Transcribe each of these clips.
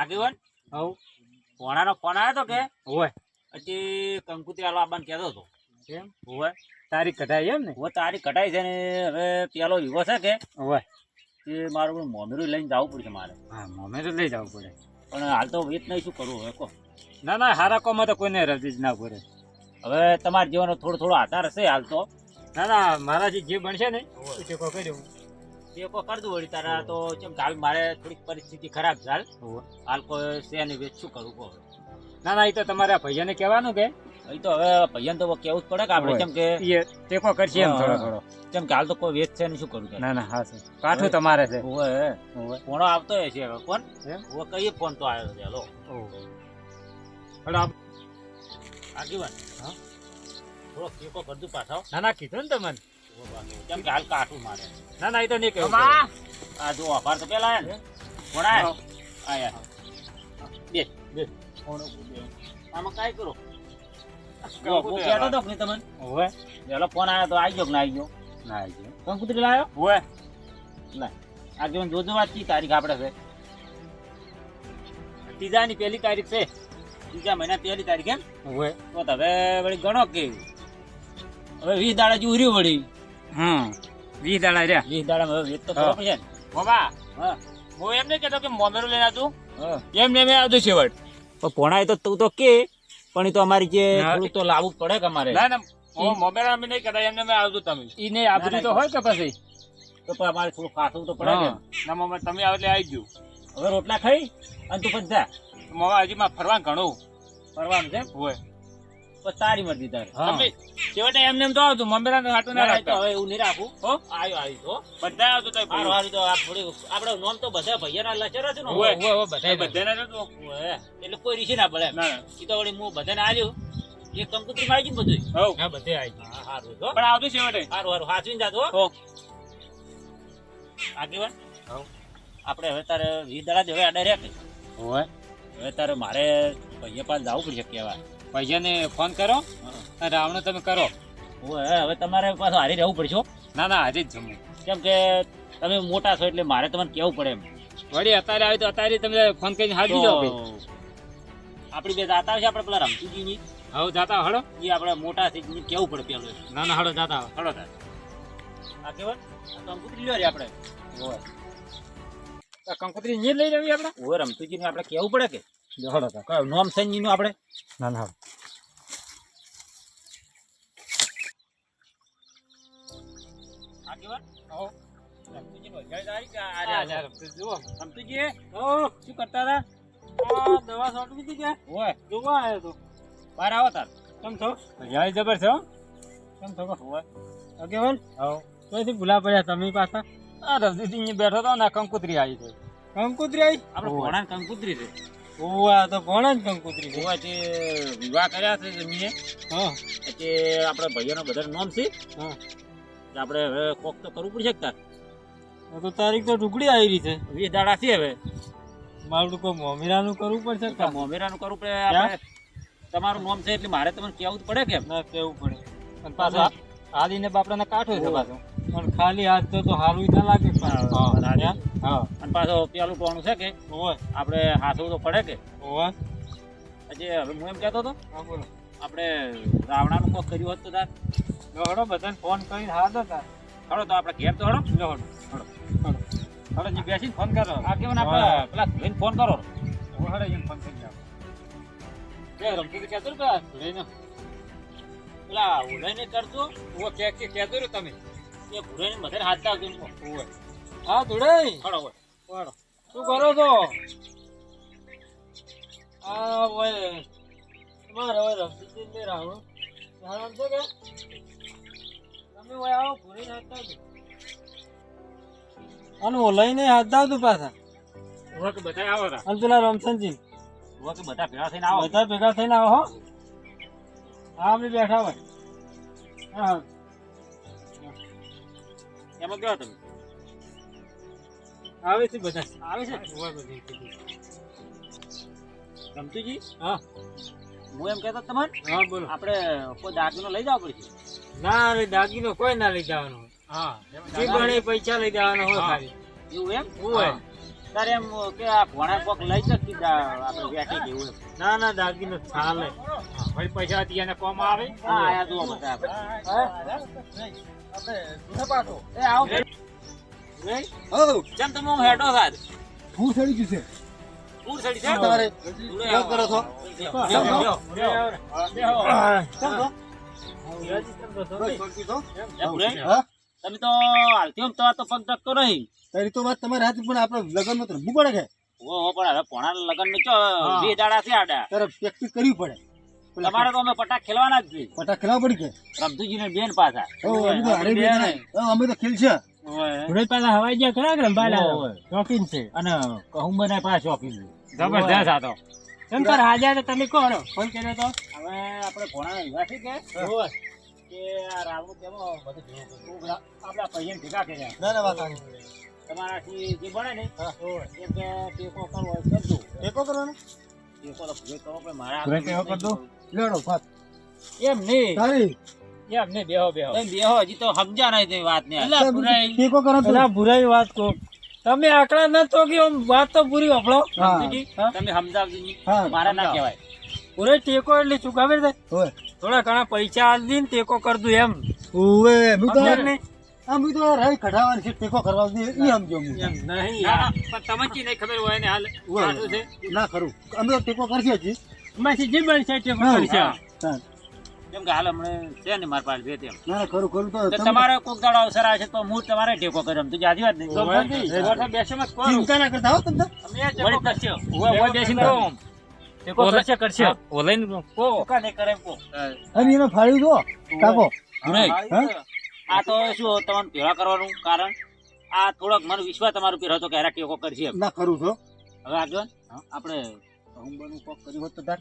આગેવાન? હવ. ભોણાનો ફોન આવ્યો તો કે? હોય. પછી કંકુતરી આલો આબાને કહેતો હતો. કેમ? હોય. તારીખ કઢાઈ એમ ને? હવે તારી કટાઈ છે ને હવે પેલો યુવો છે કે? હોય. તે મારું મોમેરું લઈને જવું પડશે મારે. હા મોમેરું લઈ જવું પડે. પણ હાલ તો વેત નહીં શું કરવું હવે કહો. ના ના હારા કોમાં તો કોઈને રજી જ ના પડે. હવે તમારા જીવનનો થોડો થોડો આધાર હશે હાલ તો. ના ના મારાથી જે બનશે ને એ ટેકો કરી દઉં કર દઉં વળી તારા. તો ચમ હાલ મારે થોડીક પરિસ્થિતિ ખરાબ છે હાલ. હાલ કોઈ છે ને વેચ શું કરું કહો ના ના એ તો તમારા ભૈયાને કહેવાનું કે. એ તો હવે ભૈયાને તો કેવું જ પડે કે આપણે કેમ કે એ ટેકો કરશે એમ થોડો થોડો. કેમ કે હાલ તો કોઈ વેચ છે ને શું કરું? ના ના હા સર કાઠું તમારે છે. હોવે. ફોનો આવતો છે હવે કોણ ઓ કઈ ફોન તો આવ્યો છે હેલો. હેલો આગેવાન. હા? થોડો કેકો કરજો પાછો. ના ના કીધું ને તમને. કેમ કે હાલ ના ના તો નહીં કહ્યું આ જો અપાર તો પેલા આયા ને કોણ આયા બે બે આમાં કાંઈ કરો હું ફોન આવ્યો તો આવી ગયો ના આવી ગયો ના આવી ગયું. કંકુતરી લાવ્યો હોય આગેવાન જોજો વાત તારીખ આપણે છે ત્રીજાની પહેલી તારીખ છે ત્રીજા મહિના પહેલી તારીખ એમ હોય તો તો હવે વળી ગણો કે હવે વીસ દાડા જેવું રહ્યું વળી હમ. વીસ દાડા રહ્યા. વીસ દાડા હવે તો કરવો પડશે બાબા હું. એમ નહીં કહેતો કે મોમેરું લઈને આવતું. એમ ને એમ આવતું છેવટ. પણ ભણાય તો તું તો કે પણ એ તો અમારી જે થોડું તો લાવવું પડે કે અમારે. ના ના મોમેરા અમે નહીં કહેતા એમને મેં આવતું તમે. એ નહીં આવતું તો હોય કે પછી? તો પણ અમારે થોડું ખાસવું તો પડે ના મમ્મી તમે આવો એટલે આવી ગયું હવે રોટલા ખાઈ અને તું પણ જા. મમ્મી હજી માં ફરવા ઘણું. ફરવાનું છે હોય. તારી મરજી તારે. તમે છેવટે એમને એમ તો આવતું મમ્મી હાટું ના ના, તો હવે હું નહીં રાખું. હો? આવ્યો આવી તો બધા આવતો તો હારું હારું તો આ થોડી આપણે નોમ તો બધા ભૈયાના લચર છે ને હોય હોય બધા બધાને તો એટલે કોઈ રીસી ના પડે ના ના. એ તો વળી હું બધાને આવ્યું એ કંકુત્રી માં આવી ગયું બધું હવ. હા બધે આવી ગયું. હારું પણ આવતું છેવટે. હારું હારું હાચવીને જાતો હો. આગેવાન? હવ. આપણે હવે તારે વીસ દાડા જ હવે આડે રહ્યા હોય હવે તારે મારે ભૈયા પાસે જવું પડશે કહેવા. પૈસાને ફોન કરો. રાવણો તમે કરો. હવે તમારે પાછું હારી રહેવું પડશે ના ના હારી જ જમવું. કેમ કે તમે મોટા છો એટલે મારે તમને કેવું પડે એમ. વળી અત્યારે આવી તો અત્યારે તમે ફોન કરીને હાજી જાઓ આપણી. બે જાતા છે આપણે પેલા રમતુજીની. હવે જાતા હળો. એ આપણે મોટા થઈ કેવું પડે પેલું ના ના હળો જાતા હળો. આ કેવન કંકુતરી લ્યો રે આપણે. કંકોત્રી નહીં લઈ લેવી આપણે? ઓવે રમતીજીને આપણે કેવું પડે કે? હળો કયો નોમ સંજીનું આપણે? ના ના આ કેવન હો. રમતુજીનો અજાય આવી કે આ આ રહ્યા જુઓ રમતુજી ઓ શું કરતા હતા આ દવા સોટવી હતી કે ઓવે જોવા આવ્યો તો બહાર આવો તાર કેમ છો યાર જબર છે કેમ છો ઓવે આગેવાન હવ તોથી ભૂલા પડ્યા તમે પાછા આ અહીં બેઠો તો ને કંકોત્રી આવી છે. કંકોત્રી આવી? આપણે ભોણાને કંકુતરી છે. ઓવા તો ભણા જ કંકુતરી છે. ઓવે તે વિવાહ કર્યા છે જમીએ હા. એટલે આપણે ભાઈઓનો બધા નામ છે. હા. આપણે હવે કોક તો કરવું પડશે કે તાર? તો તારીખ તો ટુકડી આવી છે. વીસ દાડા છે હવે. મારું કોઈ મોમીરાનું કરવું પડશે તો મોમેરાનું કરવું પડે આપણે તમારું નામ છે એટલે મારે તમને કેવું જ પડે કેમ ના કેવું પડે. અને પાછો હાલીને બાપડાને કાઠો છે પાછો. પણ ખાલી હાથ તો સારું ના લાગે પણ. હા. હા. અને પાછો પેલું ટોણું છે કે? આપણે હાથવું તો પડે કે? હજી હવે હું એમ કહેતો હતો હા બોલો. આપણે રાવણાનું કોક કર્યું હોત તાર. હડો બધાને ફોન કરીને તો હતા હડો તો આપણે ઘેર તો હડો. હડો. હડો. હડો જી બેસીને ફોન કરો. આ કેવું આપણે પેલા લઈને ફોન કરો. હડે એમ ફોન કરી જાઓ બે રમતી તો કહેતો ને ભૂલાઈને પેલા ઉડાઈને કરજો ઓ કે કે કહેતો તમે? એ ભૂરાઈને બધાને હાથ આવજો હા ધુડાઈ હડો હોય વાળો. શું કરો છો? આ ઓય તમારે ઓય રમતી ને રાહુ જાણ છે કે? તમે ઓય આવો ભૂરી હાથ છો અને ઓલાઈને હાથ પાછા. બધા આવો તા. અને પેલા રમસનજી હવે બધા ભેગા થઈને આવો. બધા ભેગા થઈને આવો હો. હા અમે બેઠા હોય. હા. હા એમાં કેવા તમે? આવે છે બધા. આવે છે? બધી રમતુજી હા. હું એમ કહેતો તમારે હા બોલો. આપણે કોઈ દાગીનો લઈ જવા પડશે? ના રે દાગીનો કોઈ ના લઈ જવાનો. હા. એ ગણે પૈસા લઈ જવાનો હોય હા. ખાલી. એવું એમ? હોય. તારે એમ કે આ ભોણા કોક લઈ શકતી આપણે વેટી જેવું એમ. ના ના દાગીનો ચાલે. ભાઈ પૈસા હતી એને કોમ આવે? હા આયા જુઓ બધા આપણે. એ આવો. તમે આમ હેડો સાહેબ. ફૂલ સડી ગયું છે. પૂર સડી છે તમારે. શું કરો છો? તમે તો હાલતી હોય તો આ તો પગ ધક્કો નહીં. તારી તો વાત તમારે હાથી પણ આપણે લગ્નમાં તો રમવું પડે કે? ઓ પણ હવે પોણા લગન ને ચો બે દાડા છે આડા. તારે પ્રેક્ટિસ કરવી પડે. તમારે તો અમે પટાક ખેલવાના જ છે. પટાક ખેલવા પડી કે? રમતુજી ને બેન. પાછા અમે તો ખેલ છે ભૂરે પાસે હવાઈ ગયા ખરા રંબાલા ઓય. શોખીન છે. અને કહું બનાય પાછા શોખીન જબરદસ્ત આ તો. કેમ તાર હાજર તો તમે કોણ ફોન કર્યો તો. હવે આપણે ભોણા નિવાસી કે? કે આ રાવણ કેમો બધું. આપણા પૈયન ભેગા કર્યા. ના તમારાથી જે બને ને એ કે ટેકો કરવો કરજો. ટેકો કરવાનો? ટેકો તો ભેગ કરવો પણ મારા ટેકો કરજો. લેડો ફાટ. એમ નહીં. તારી બેહો બેહો. તમે બેહો હજી તો સમજ્યા નહીં તે વાત ને અલા, ભુરાઈ. ટેકો કરો પેલા ભુરાઈ વાત કહો. તમે આકડા ન તો કે વાત તો પૂરી વાપરો તમે સમજાવજો. મારા ના કહેવાય. પૂરે ટેકો એટલે શું? ખબર છે? થોડા ઘણા પૈસા આલ દી ને ટેકો કર દઉં એમ. ઓવે હું તો રાઈ કઢાવવાની છે ટેકો કરવા દે ઈ સમજો હું. એમ નહીં પણ તમને ચી નહીં ખબર હોય ને હાલ. છે? ના ખરું અમે તો ટેકો કરશે જ એમાંથી જે બનશે ટેકો કરશે હા. કેમ કે હાલ હમણાં છે ને મારા પાસે બે તેમ ના ખરું કરું તો તમારે કોક દાડો અવસર આવશે તો હું તમારે ટેકો કર્યો એમ. તો જાજી વાત નહીં. ઓય. મત કરો. ચિંતા ના કરતા હો અમે ટેકો કરશો. બેસીને કહો. ટેકો કરશે કરશે. હા, ઓલાઈને કહો. કોકા કરે એમ અને એને ફાળ્યું દો કાકો. આ તો શું તમને ભેળા કરવાનું કારણ? આ થોડોક મને વિશ્વાસ તમારો પર હતો કે હારા ટેકો કરશે ના કરું છો હવે આગળ આપણે કહુંબાનું કોક કર્યું હોત તો તાર.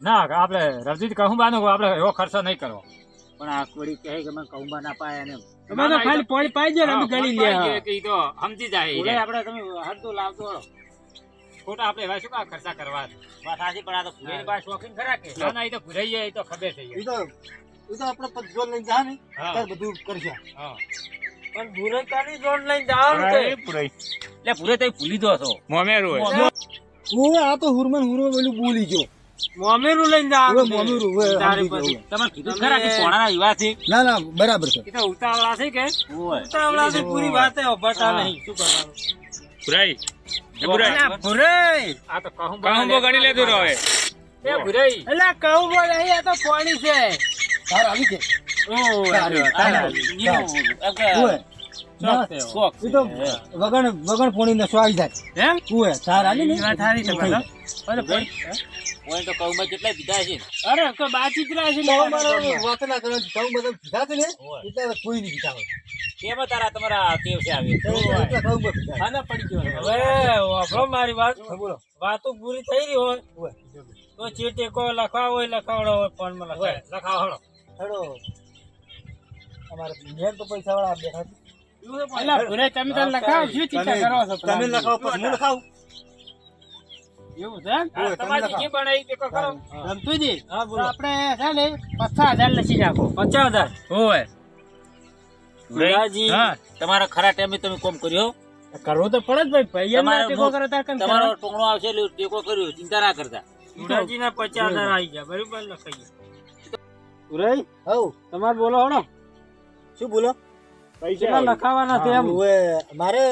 ના આપણે રવજીત કહું બાનું આપણે એવો ખર્ચો નહીં કરવો. પણ આ કોડી કહે કે મને કહુંબા ના પાય અને તમે તો ખાલી પોળી પાઈ જાય અમે ગળી લે હા, કે તો સમજી જાય ઓલે આપણે તમે હરતો લાવતો ખોટા આપણે એવા શું ખર્ચા કરવા વાત આજી પણ આ તો ફુલેની પાસે શોખીન ખરા કે? ના ના એ તો ભૂરાઈ જાય એ તો ખબર થઈ એ તો એ તો આપણે જોર લઈને જા ને. હા. બધું કરશે. હા. પણ ભૂરે કાની જોડ લઈને જવાનું છે. એટલે પૂરે તો ભૂલી દો છો મોમેરું હોય. ઓવે આ તો હુરમન હુરમન બોલું ભૂલી ગયો. મોમેરું લઈને ઓવે જવાનું મોમીરું ઓવે તારે પછી. તમે કીધું ખરા કે પોણાના યુવા છે? ના ના બરાબર છે. એ તો ઉતાવળા છે કે? ઓય. ઉતાવળાથી પૂરી વાતે ઉભરતા હા. નહીં. શું કરવાનું? ભૂરાઈ. અલા, ભૂરાઈ. આ તો કહું કહું ગણી લેતું હવે. એ ભૂરાઈ. અલા, કહું બોલ, અહીં આ તો પાણી છે. તાર આવી કે તારે, તારે. નીનું એમ કે ઓવે ના, શોખ એ તો છે. વગણ વગણ પોણી ને આવી જાય? એમ તાર આલી ને? વાત સારી છે ઓય તો કહુંબા કેટલા પીધા છે અરે તો બાતચીત રહ્યા છે તો ને અમારે વાત ના કરવાની તમે બધા પીધા છે ને? એટલે કોઈ નહીં પીધા હોય. એમાં તારા તમારા કેવ છે આવે. કહું પીધા. આના પડી ગયો હવે વાપરો મારી વાત. બોલો. વાતો પૂરી થઈ રહી હોય. તો ચીટે કો લખાવો હોય લખાવડો હોય ફોનમાં લખાય. લખાવડો. હેડો. અમારે મેન તો પૈસા વાળા બેઠા છે. તમે લખાવો શું ચિંતા તમે- કરો છો? તમે લખાવો હું લખાવું? એવું છે એમ? ઓવે, તમે તમારી જે બનાવી તે કરો. રમતુજી હા, બોલો. આપણે છે ને પચાસ હજાર લખી નાખો. પચાસ હજાર? હોય સુરાજી તમારા ખરા ટાઈમે તમે કોમ કર્યો કરવો તો પડે જ ભાઈ. પૈયા ટેકો મુ- કેમ તમારો? ટોકણો આવશે એટલે ટેકો કર્યો ચિંતા ના કરતા. ના પચાસ હજાર આવી ગયા. બરોબર લખાઈ ગયા. સુરાઈ હઉ તમારે બોલો હણો શું બોલો? પૈસા લખાવાના છે એમ. હોય મારે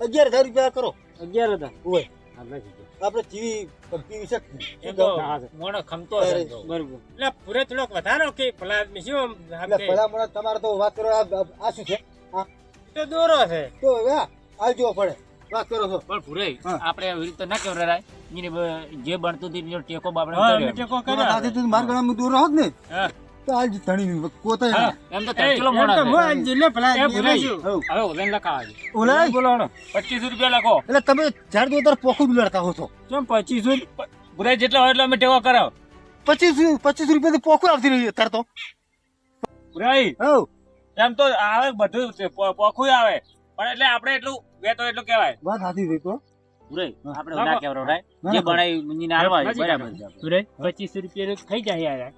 અગિયાર હજાર રૂપિયા કરો. અગિયાર હજાર. ઓવે આપણે જીવી ભક્તિ વિશે એમ તો મોણો ખમતો. બરોબર. એટલે પૂરે થોડોક વધારો કે ભલા આદમી શું એટલે ભલા તમારે તો વાત કરો આ આ શું છે? આ તો દોરો છે. તો હવે આવજો પડે વાત કરો છો. પણ ભૂરે હા. આપણે એવી રીતે ના કેવરાય રાય જે બનતું હતું એનો ટેકો બાપડે ટેકો કર્યો. સાથે તું માર ગળામાં દૂર રહો ને. હા. તો આજ ધણી કોતા એમ તો તરચેલો એમ તો છે. હું ભલા એ આદમી ભૂરાઈ. શું? હઉ. હવે ઓલાઈને લખાવા છે. ઓલા બોલો હણો રૂપિયા લખો. એટલે તમે જ્યારે દો પોખું લડતા હો છો. કેમ પચીસો ભૂરાઈ જેટલો હોય એટલો અમે ટેકો કરાવ. પચીસ પચીસ રૂપિયા પોખું આવતી રહી અત્યારે તો. એમ તો આવે બધું છે, પોખું આવે. પણ એટલે આપણે એટલું વેતો એટલું કહેવાય. વાત સાચી તો. આપણે ના કેવરાય ના, જે બનાવી બરાબર. રૂપિયા થઈ જાય યાર.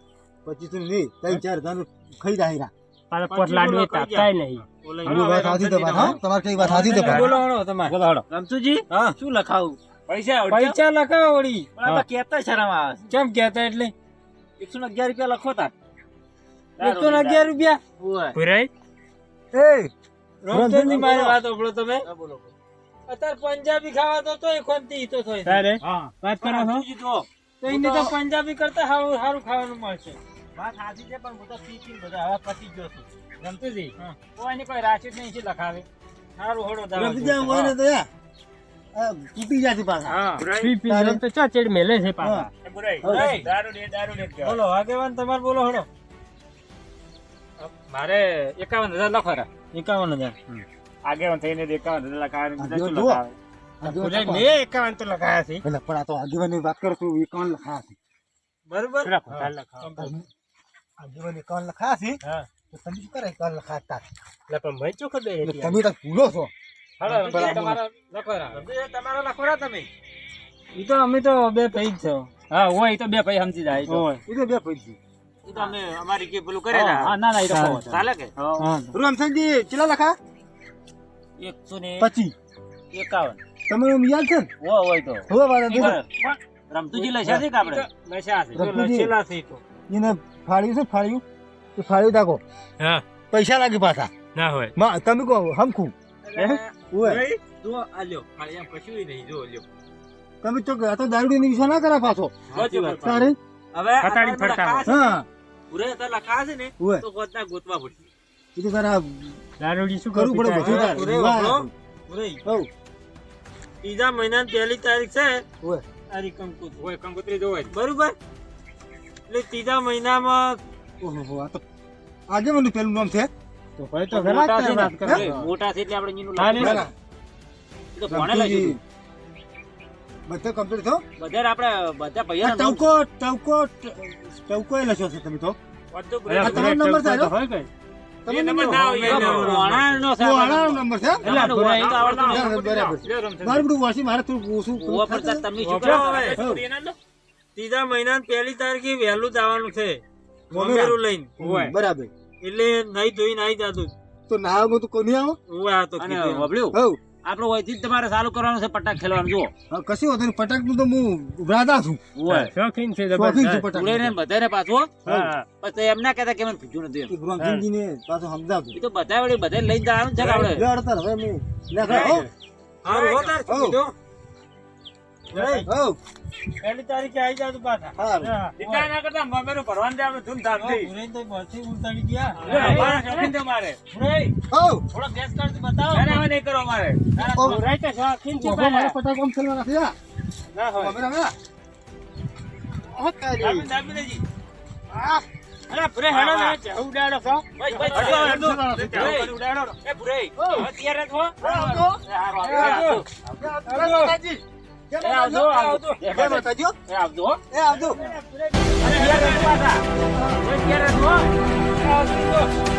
પચીસ નહીં ત્રણ ચાર હજાર ખાઈ જાય હીરા. પાછા પોટલાડું એ તાપતાય નહીં. મારી વાત સાચી તો હા? તમારે કઈ વાત સાચી તો બોલો હળો તમારે. બોલો હળો રમતુજી હા. શું લખાવું? પૈસા પૈસા લખાવો વળી. પણ આ તો શરમ આવે કેમ કહેતા એટલે? છે એકસો ને અગિયાર રૂપિયા લખો તા એકસો ને અગિયાર રૂપિયા? ઓય. એ રમતની મારી વાત સાંભળો તમે? બોલો. અત્યારે પંજાબી ખાવા તો તોય ખોનતી તો થોય તારે? હા. વાત કરો છો તો એની તો પંજાબી કરતા સારું સારું ખાવાનું મળશે. વાત સાચી છે પણ હું તો પી બધા હવે પતી ગયો છું. રમતુજી. કોઈની કોઈ રાશિ નહીં છે લખાવે. સારું હળો દાવા રમતી જાય હોય ને તો તૂટી જાય પાછા. પી પી રમતો ચા ચેડ મેલે છે પાછા. બુરાઈ, બુરાઈ. દારૂ દે દારૂ દે બોલો આગેવાન તમારે બોલો હળો મારે એકાવન હજાર લખો રા એકાવન હજાર. આગેવાન થઈને એકાવન હજાર લખાવે. મેં એકાવન તો લખાયા છે. પણ આ તો આગેવાની વાત કરું છું એકાવન લખાયા છે. બરોબર? લખાવે. આગેવાન એકાવન લખા હા. તો તમે શું કરે એકાવન લખા એટલે પણ મેં ચોખ્ખો દે તમે તો ભૂલો છો. તમારા લખો રા રમતુજી, તમારો લખો તમે. ઈ તો અમે તો બે ભાઈ જ છો. હા હોય તો બે ભાઈ સમજી જાય એ એ તો બે પૈસા એ તો અમે અમારી કે પેલું હા, કરેલા ના ના એ તો ચાલે, કે? હા. રમસનજી લખા? એકસો ને પચી એકાવન. તમે યાદ છે ને? હોય તો. હવે વાત હતી ને? પણ રમતુજી લખ્યા છે કે આપણે? લખ્યા છે. તો છે તો. એને ફાળ્યું છે ફાળ્યું? તો ફાળ્યું તાકો. હા. પૈસા લાગે પાછા. ના હોય. માં તમે કહો હમખું. ઓય. જો આ લ્યો ફાળ્યા કશું નહીં જો લ્યો. તમે તો આ તો દારૂડી વિશ્વાસ ના કરા પાછો. તારે હવે આ ફરતા ને, હા. ઉરે તારા લખા છે ને તો ગોતના ગોતવા પડશે. એ તો તારા દારૂડી શું કરવું પડે બધું તારે. ઉરે ઉરે. ત્રીજા મહિનાની પહેલી તારીખ છે. ઓય. તારીખ કંકુત હોય કંકોત્રી જોવાય. હોય બરોબર? એટલે ત્રીજા મહિનામાં ઓહો આ તો આગેવાનું પેલું નામ છે? તો ભાઈ તો મોટા છે વાત કરે મોટા છે એટલે આપણે નીનું. એ તો ભણે લખ્યું બધે કમ્પ્લીટ થયો? બધે આપણે બધા ભૈયા ટવકો ટવકો ટવકો એ લખ્યો છે તમે તો. તમારો નંબર છે, તો હોય કઈ. મારે થોડું ઓછું ત્રીજા મહિના પહેલી તારીખે વહેલું જવાનું છે મોમેરા. લઈને બરાબર એટલે નહીં ધોઈ નહીં જાતું તો નાવામાં તો કોની આવો હું આ તો અને કીધું. હઉ આપણો અહીંથી તમારે ચાલુ કરવાનું છે પટાક ખેલવાનું જુઓ કશું વાંધો પટાકનું તો હું ઉભરાતા છું શોખીન છે શોખીન છું જબરદસ્ત. ઉડે ને પટાક બધાને પાછું હો. હા પછી એમ ના કહેતા કે મને પૂછ્યું નથી ભગવાનજી ને પાછો સમજાવતું એ તો બધા વળી બધા લઈને જવાનું છે આપણે હવે મેં લેખા, હો. હારું હો પહેલી તારીખે આવી જાતું પાછા એટલા ના કરતા મમેરું ભરવાનું દે આપણે ધૂમધામથી. હો, ભૂરાઈને તો બસથી ઉલટાડી ગયા. લ્યો, શોખીન છે અમારે. ભૂરાઈ, હઉ. થોડો ગેસ કરતી બતાવો. ના, ના, નહીં કરો. ભૂરાઈ તો શોખીન છે મારે ના હોય. દાબી, અરે, ભૂરાઈ હેડો ને, ચા ઉડાડો છો. ભાઈ, ભાઈ, હટો, ભાઈ, હટો. ભાઈ, ચા ભાઈ. ઉડાડો. એ ભુરાઈ, હઉ. હવે તૈયાર જ હો? આવજો. એ હારું, એ આવજો. આવજો. અરે એ આવજો, માતાજી. આવજો. માતાજી, હો. આવજો આવજો.